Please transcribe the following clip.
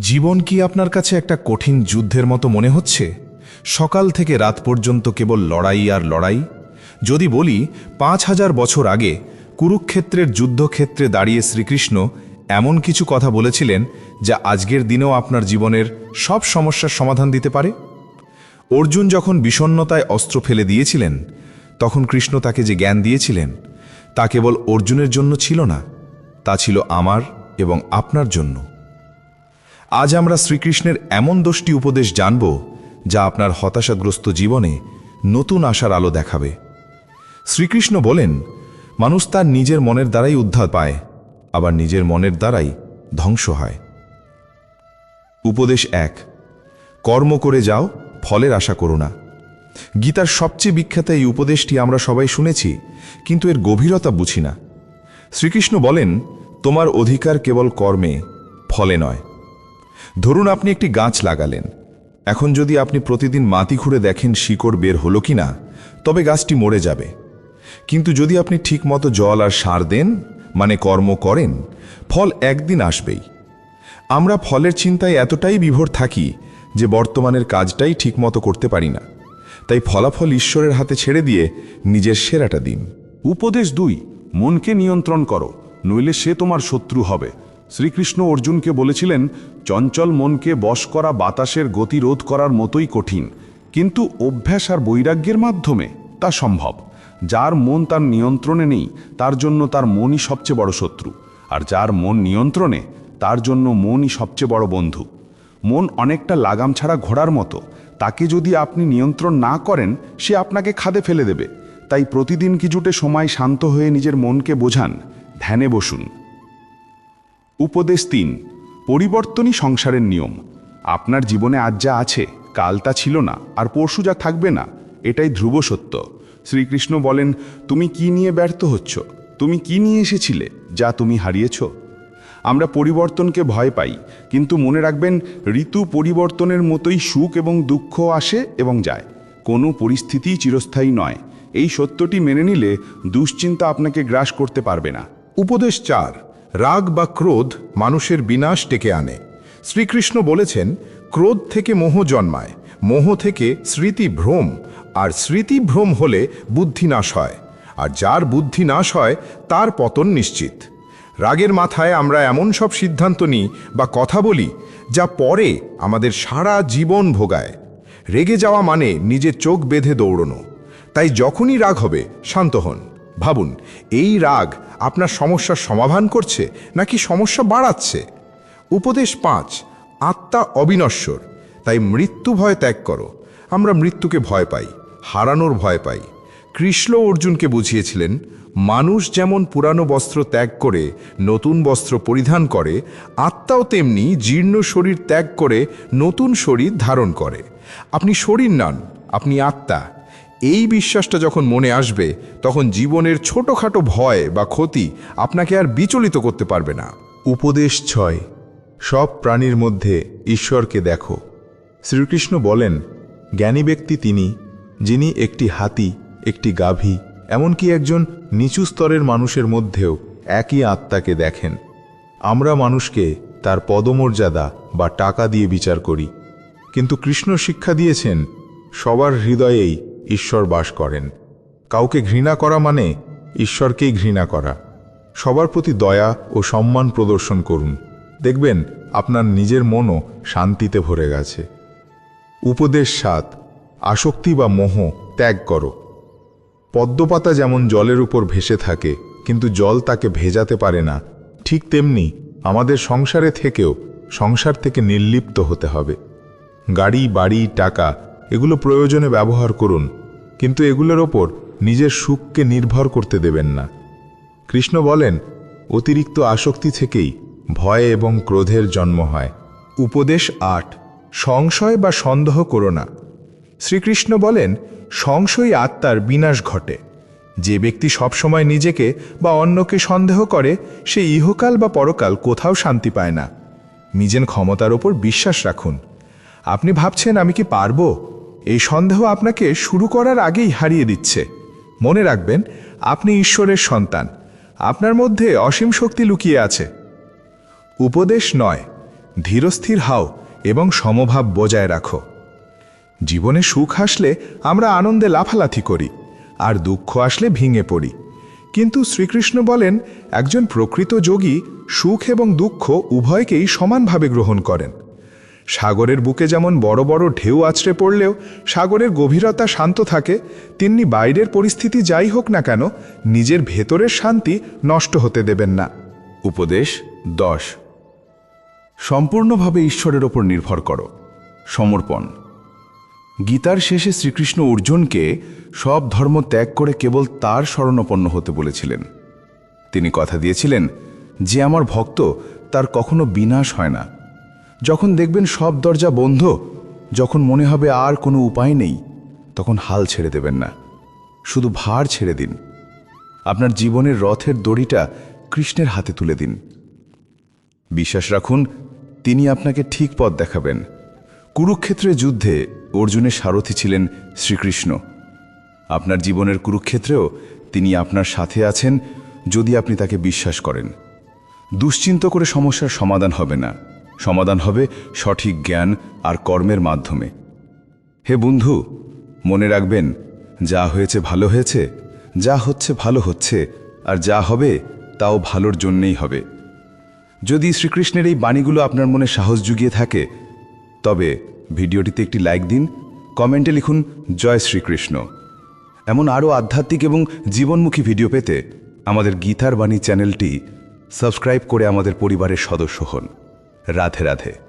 জীবন কি আপনার কাছে একটা কঠিন যুদ্ধের মতো মনে হচ্ছে? সকাল থেকে রাত পর্যন্ত কেবল লড়াই আর লড়াই? যদি বলি, পাঁচ হাজার বছর আগে কুরুক্ষেত্রের যুদ্ধক্ষেত্রে দাঁড়িয়ে শ্রীকৃষ্ণ এমন কিছু কথা বলেছিলেন যা আজকের দিনেও আপনার জীবনের সব সমস্যার সমাধান দিতে পারে? অর্জুন যখন বিষণ্ণতায় অস্ত্র ফেলে দিয়েছিলেন, তখন কৃষ্ণ তাকে যে জ্ঞান দিয়েছিলেন, তা কেবল অর্জুনের জন্য ছিল না, তা ছিল আমার এবং আপনার জন্য। আজ আমরা শ্রীকৃষ্ণের এমন দশটি উপদেশ জানব যা আপনার হতাশাগ্রস্ত জীবনে নতুন আশার আলো দেখাবে। শ্রীকৃষ্ণ বলেন, মানুষ তার নিজের মনের দ্বারাই উদ্ধার পায়, আবার নিজের মনের দ্বারাই ধ্বংস হয়। উপদেশ এক, কর্ম করে যাও, ফলের আশা করো না। গীতার সবচেয়ে বিখ্যাত এই উপদেশটি আমরা সবাই শুনেছি, কিন্তু এর গভীরতা বুঝি না। শ্রীকৃষ্ণ বলেন, তোমার অধিকার কেবল কর্মে, ফলে নয়। ধরুন আপনি একটি গাছ লাগালেন। এখন যদি আপনি প্রতিদিন মাটি খুঁড়ে দেখেন শিকড় বের হলো কি না তবে গাছটি মরে যাবে। কিন্তু যদি আপনি ঠিকমতো জল আর সার দেন মানে কর্ম করেন, ফল একদিন আসবেই। আমরা ফলের চিন্তায় এতটাই বিভোর থাকি যে বর্তমানের কাজটাই ঠিকমতো করতে পারি না। তাই ফলাফল ঈশ্বরের হাতে ছেড়ে দিয়ে নিজের সেরাটা দিন। উপদেশ দুই, মনকে নিয়ন্ত্রণ করো, নইলে সে তোমার শত্রু হবে। শ্রীকৃষ্ণ অর্জুনকে বলেছিলেন, চঞ্চল মনকে বশ করা বাতাসের গতিরোধ করার মতোই কঠিন, কিন্তু অভ্যাস আর বৈরাগ্যের মাধ্যমে তা সম্ভব। যার মন তার নিয়ন্ত্রণে নেই, তার জন্য তার মনই সবচেয়ে বড় শত্রু, আর যার মন নিয়ন্ত্রণে, তার জন্য মনই সবচেয়ে বড় বন্ধু। মন অনেকটা লাগাম ছাড়া ঘোড়ার মতো, তাকে যদি আপনি নিয়ন্ত্রণ না করেন, সে আপনাকে খাদে ফেলে দেবে। তাই প্রতিদিন কিছুটে সময় শান্ত হয়ে নিজের মনকে বোঝান, ধ্যানে বসুন। উপদেশ তিন, পরিবর্তনই সংসারের নিয়ম। আপনার জীবনে আজ যা আছে, কাল তা ছিল না, আর পরশু যা থাকবে না, এটাই ধ্রুব সত্য। শ্রীকৃষ্ণ বলেন, তুমি কি নিয়ে ব্যর্থ হচ্ছ? তুমি কি নিয়ে এসেছিলে যা তুমি হারিয়েছ? আমরা পরিবর্তনকে ভয় পাই, কিন্তু মনে রাখবেন, ঋতু পরিবর্তনের মতোই সুখ এবং দুঃখ আসে এবং যায়। কোনো পরিস্থিতিই চিরস্থায়ী নয়। এই সত্যটি মেনে নিলে দুশ্চিন্তা আপনাকে গ্রাস করতে পারবে না। উপদেশ চার রাগ বা ক্রোধ মানুষের বিনাশ ডেকে আনে। শ্রীকৃষ্ণ বলেছেন, ক্রোধ থেকে মোহ জন্মায়। মোহ থেকে স্মৃতি ভ্রম। আর স্মৃতি ভ্রম হলে বুদ্ধি নাশ হয়। আর যার বুদ্ধি নাশ হয়, তার পতন নিশ্চিত। রাগের মাথায় আমরা এমন সব সিদ্ধান্ত নিই বা কথা বলি, যা পরে আমাদের সারা জীবন ভোগায়। রেগে যাওয়া মানে নিজের চোখ বেঁধে দৌড়নো। তাই যখনই রাগ হবে, শান্ত হন। ভাবুন, এই রাগ আপনার সমস্যার সমাধান করছে নাকি সমস্যা বাড়াচ্ছে? উপদেশ পাঁচ, আত্মা অবিনশ্বর, তাই মৃত্যু ভয় ত্যাগ করো। আমরা মৃত্যুকে ভয় পাই, হারানোর ভয় পাই। কৃষ্ণ অর্জুনকে বুঝিয়েছিলেন, মানুষ যেমন পুরানো বস্ত্র ত্যাগ করে, নতুন বস্ত্র পরিধান করে, আত্মাও তেমনি জীর্ণ শরীর ত্যাগ করে, নতুন শরীর ধারণ করে। আপনি শরীর নন, আপনি আত্মা। এই বিশ্বাসটা যখন মনে আসবে, তখন জীবনের ছোটোখাটো ভয় বা ক্ষতি আপনাকে আর বিচলিত করতে পারবে না। উপদেশ ছয়, সব প্রাণীর মধ্যে ঈশ্বরকে দেখো। শ্রীকৃষ্ণ বলেন, জ্ঞানী ব্যক্তি তিনি, যিনি একটি হাতি, একটি গাভী, এমনকি একজন নিচু স্তরের মানুষের মধ্যেও একই আত্মাকে দেখেন। আমরা মানুষকে তার পদমর্যাদা বা টাকা দিয়ে বিচার করি। কিন্তু কৃষ্ণ শিক্ষা দিয়েছেন, সবার হৃদয়েই ঈশ্বর বাস করেন। কাউকে ঘৃণা করা মানে ঈশ্বরকেই ঘৃণা করা। সবার প্রতি দয়া ও সম্মান প্রদর্শন করুন। দেখবেন, আপনার নিজের মনও শান্তিতে ভরে গেছে। উপদেশ সাত, আসক্তি বা মোহ ত্যাগ করো। পদ্মপাতা যেমন জলের উপর ভেসে থাকে, কিন্তু জল তাকে ভেজাতে পারে না। ঠিক তেমনি আমাদের সংসারে থেকেও সংসার থেকে নির্লিপ্ত হতে হবে। গাড়ি, বাড়ি, টাকা, এগুলো প্রয়োজনে ব্যবহার করুন। কিন্তু এগুলোর ওপর নিজের সুখকে নির্ভর করতে দেবেন না। কৃষ্ণ বলেন, অতিরিক্ত আসক্তি থেকেই ভয় এবং ক্রোধের জন্ম হয়। উপদেশ আট, সংশয় বা সন্দেহ করো না। শ্রীকৃষ্ণ বলেন সংশয় আত্মার বিনাশ ঘটে। যে ব্যক্তি সবসময় নিজেকে বা অন্যকে সন্দেহ করে, সে ইহকাল বা পরকাল কোথাও শান্তি পায় না। নিজের ক্ষমতার ওপর বিশ্বাস রাখুন। আপনি ভাবছেন, আমি কি পারব? এই সন্দেহ আপনাকে শুরু করার আগেই হারিয়ে দিচ্ছে। মনে রাখবেন, আপনি ঈশ্বরের সন্তান। আপনার মধ্যে অসীম শক্তি লুকিয়ে আছে। উপদেশ নয়, ধীরস্থির হাও এবং সমভাব বজায় রাখো। জীবনে সুখ আসলে আমরা আনন্দে লাফালাফি করি, আর দুঃখ আসলে ভেঙে পড়ি। কিন্তু শ্রীকৃষ্ণ বলেন, একজন প্রকৃত যোগী সুখ এবং দুঃখ উভয়কেই সমানভাবে গ্রহণ করেন। সাগরের বুকে যেমন বড় বড় ঢেউ আছড়ে পড়লেও সাগরের গভীরতা শান্ত থাকে, তেমনি বাইরের পরিস্থিতি যাই হোক না কেন, নিজের ভেতরের শান্তি নষ্ট হতে দেবেন না। উপদেশ দশ। সম্পূর্ণভাবে ঈশ্বরের ওপর নির্ভর করো। সমর্পণ। গীতার শেষে শ্রীকৃষ্ণ অর্জুনকে সব ধর্ম ত্যাগ করে কেবল তার শরণাপন্ন হতে বলেছিলেন। তিনি কথা দিয়েছিলেন, যে আমার ভক্ত, তার কখনো বিনাশ হয় না। যখন দেখবেন সব দরজা বন্ধ, যখন মনে হবে আর কোনো উপায় নেই, তখন হাল ছেড়ে দেবেন না। শুধু ভার ছেড়ে দিন। আপনার জীবনের রথের দড়িটা কৃষ্ণের হাতে তুলে দিন। বিশ্বাস রাখুন, তিনি আপনাকে ঠিক পথ দেখাবেন। কুরুক্ষেত্রের যুদ্ধে অর্জুনের সারথি ছিলেন শ্রীকৃষ্ণ। আপনার জীবনের কুরুক্ষেত্রেও তিনি আপনার সাথে আছেন যদি আপনি তাকে বিশ্বাস করেন। দুশ্চিন্ত করে সমস্যার সমাধান হবে না। সমাধান হবে সঠিক জ্ঞান আর কর্মের মাধ্যমে। হে বন্ধু, মনে রাখবেন, যা হয়েছে ভালো হয়েছে, যা হচ্ছে ভালো হচ্ছে, আর যা হবে, তাও ভালোর জন্যেই হবে। যদি শ্রীকৃষ্ণের এই বাণীগুলো আপনার মনে সাহস জুগিয়ে থাকে, তবে ভিডিওটিতে একটি লাইক দিন, কমেন্টে লিখুন, জয় শ্রীকৃষ্ণ। এমন আরও আধ্যাত্মিক এবং জীবনমুখী ভিডিও পেতে আমাদের গীতার বাণী চ্যানেলটি সাবস্ক্রাইব করে আমাদের পরিবারের সদস্য হন। রাধে রাধে